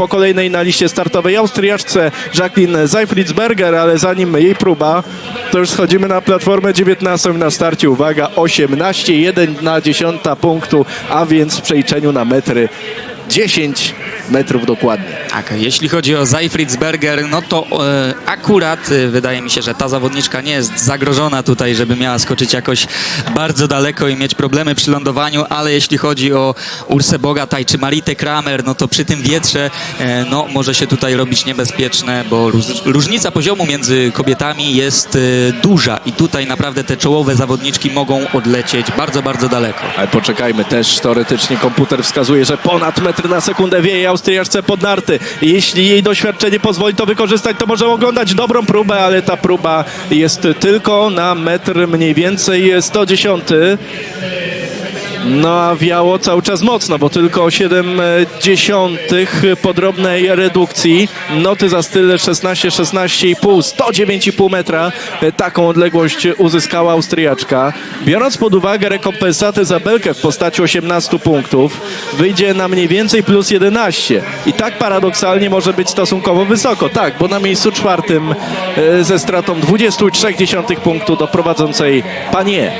po kolejnej na liście startowej Austriaczce Jacqueline Seifritzberger, ale zanim jej próba, to już schodzimy na platformę 19 na starcie. Uwaga, 18, 1 na 10 punktu, a więc w przeliczeniu na metry 10 metrów dokładnie. Tak, jeśli chodzi o Seifritzberger, no to e, akurat e, wydaje mi się, że ta zawodniczka nie jest zagrożona tutaj, żeby miała skoczyć jakoś bardzo daleko i mieć problemy przy lądowaniu, ale jeśli chodzi o Ursę Bogataj czy Maritę Kramer, no to przy tym wietrze e, no, może się tutaj robić niebezpieczne, bo róż, różnica poziomu między kobietami jest e, duża i tutaj naprawdę te czołowe zawodniczki mogą odlecieć bardzo, bardzo daleko. Ale poczekajmy, też teoretycznie komputer wskazuje, że ponad metr na sekundę wieje Austriaczce pod narty. Jeśli jej doświadczenie pozwoli to wykorzystać, to może oglądać dobrą próbę, ale ta próba jest tylko na metr mniej więcej 110. No a wiało cały czas mocno, bo tylko o 7 dziesiątych po drobnej redukcji. Noty za styl 16, 16,5, 109,5 metra. Taką odległość uzyskała Austriaczka. Biorąc pod uwagę rekompensatę za belkę w postaci 18 punktów, wyjdzie na mniej więcej plus 11. I tak paradoksalnie może być stosunkowo wysoko. Tak, bo na miejscu czwartym e, ze stratą 23 punktu do prowadzącej Panie.